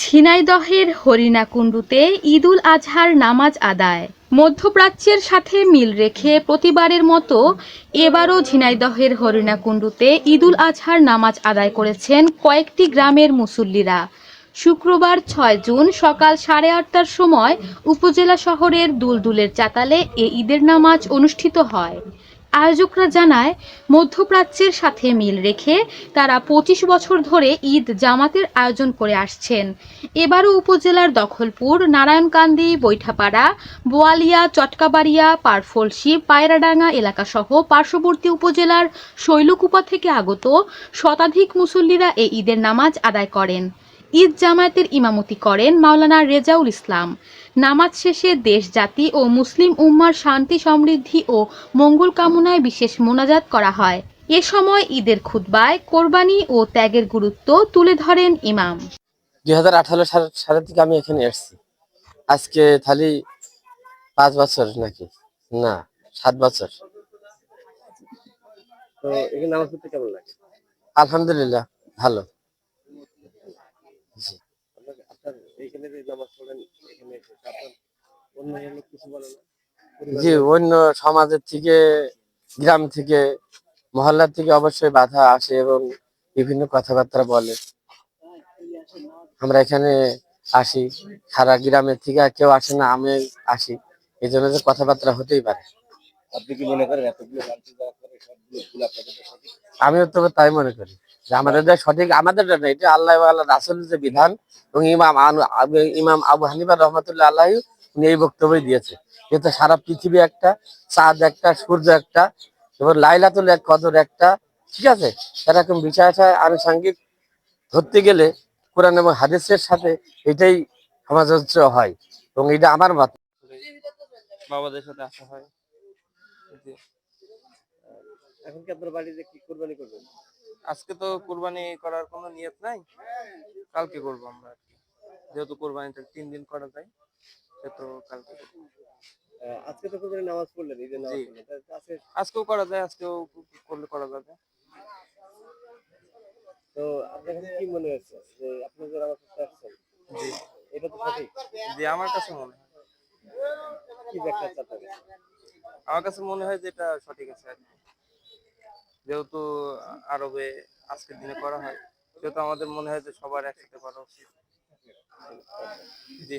ঝিনাইদহের হরিণাকুণ্ডুতে ঈদুল আজহার নামাজ আদায়। মধ্যপ্রাচ্যের সাথে মিল রেখে প্রতিবারের মতো এবারও ঝিনাইদহের হরিণাকুণ্ডুতে ঈদুল আজহার নামাজ আদায় করেছেন কয়েকটি গ্রামের মুসল্লিরা। শুক্রবার ছয় জুন সকাল সাড়ে আটটার সময় উপজেলা শহরের দুলদুলের চাতালে এ ঈদের নামাজ অনুষ্ঠিত হয়। আয়োজকরা জানায়, মধ্যপ্রাচ্যের সাথে মিল রেখে তারা পঁচিশ বছর ধরে ঈদ জামাতের আয়োজন করে আসছেন। এবারও উপজেলার দখলপুর, নারায়ণকান্দি, বৈঠাপাড়া, বোয়ালিয়া, চটকাবাড়িয়া পারফলসি পায়রাডাঙ্গা এলাকাসহ পার্শ্ববর্তী উপজেলার শৈলকুপা থেকে আগত শতাধিক মুসল্লিরা এই ঈদের নামাজ আদায় করেন। ঈদ জামায়াতের ইমামতি করেন মাওলানা রেজাউল ইসলাম। নামাজ শেষে দেশ জাতি ও মুসলিম উম্মার শান্তি সমৃদ্ধি ও মঙ্গল কামনায় বিশেষ মোনাজাত করা হয়। এ সময় ঈদের খুতবায় কোরবানি ও ত্যাগের গুরুত্ব তুলে ধরেন ইমাম। দুই হাজার আঠারো সালে থেকে আমি এখানে এসেছি। আজকে খালি পাঁচ বছর নাকি? না সাত বছর। তো এখানে নামাজ পড়তে কেমন লাগে? আলহামদুলিল্লাহ ভালো জি আপনাকে আপনার এইখানে যে নামাজ পড়েন এখানে এসে। আপনার অন্য লোক কিছু বলে না? জি অন্য সমাজের থেকে গ্রাম থেকে মহল্লার থেকে অবশ্যই বাধা আসে এবং বিভিন্ন কথাবার্তা বলে। আমরা এখানে আসি সারা গ্রামের থেকে কেউ আসে না আমি আসি। এই জন্য যে কথাবার্তা হতেই পারে। আপনি কি মনে করেন এতগুলো আমিও তো তাই মনে করি। আমাদের সঠিক, আমাদের না, এটা আল্লাহ আল্লাহ রাসুলের যে বিধান এবং ইমাম ইমাম আবু হানিফা রহমতুল্লাহ আল্লাহ উনি এই বক্তব্যই দিয়েছে। যেহেতু সারা পৃথিবী একটা, চাঁদ একটা, সূর্য একটা এবং লাইলাতুল এক, কদর একটা, ঠিক আছে? এরকম বিষয়টা আনুষঙ্গিক ধরতে গেলে কোরআন এবং হাদিসের সাথে এটাই সামঞ্জস্য হয় এবং এটা আমার মত। বাবাদের সাথে আসা হয়। এখন কি আপনার বাড়িতে কি কোরবানি করবেন? আজকে তো কোরবানি করার কোনো নিয়ত নাই কালকে করব আমরা আর কি। যেহেতু কোরবানিটা তিন দিন করা যায় সেহেতু কালকে আজকে তো কোরবানি নামাজ পড়লেন ঈদের নামাজ পড়লেন তা- তা আজকে আজকেও করা যায় আজকেও করলে করা যাবে। তো আপনার কাছে কি মনে হচ্ছে যে আপনি যে আসছেন এটা তো সঠিক? জি আমার কাছে মনে হয়। কি ব্যাখ্যা আমার কাছে মনে হয় যে এটা সঠিক আছে আর কি। যেহেতু আরবে আজকের দিনে করা হয়, সেহেতু আমাদের মনে হয় যে সবার একসাথে করা উচিত। জি।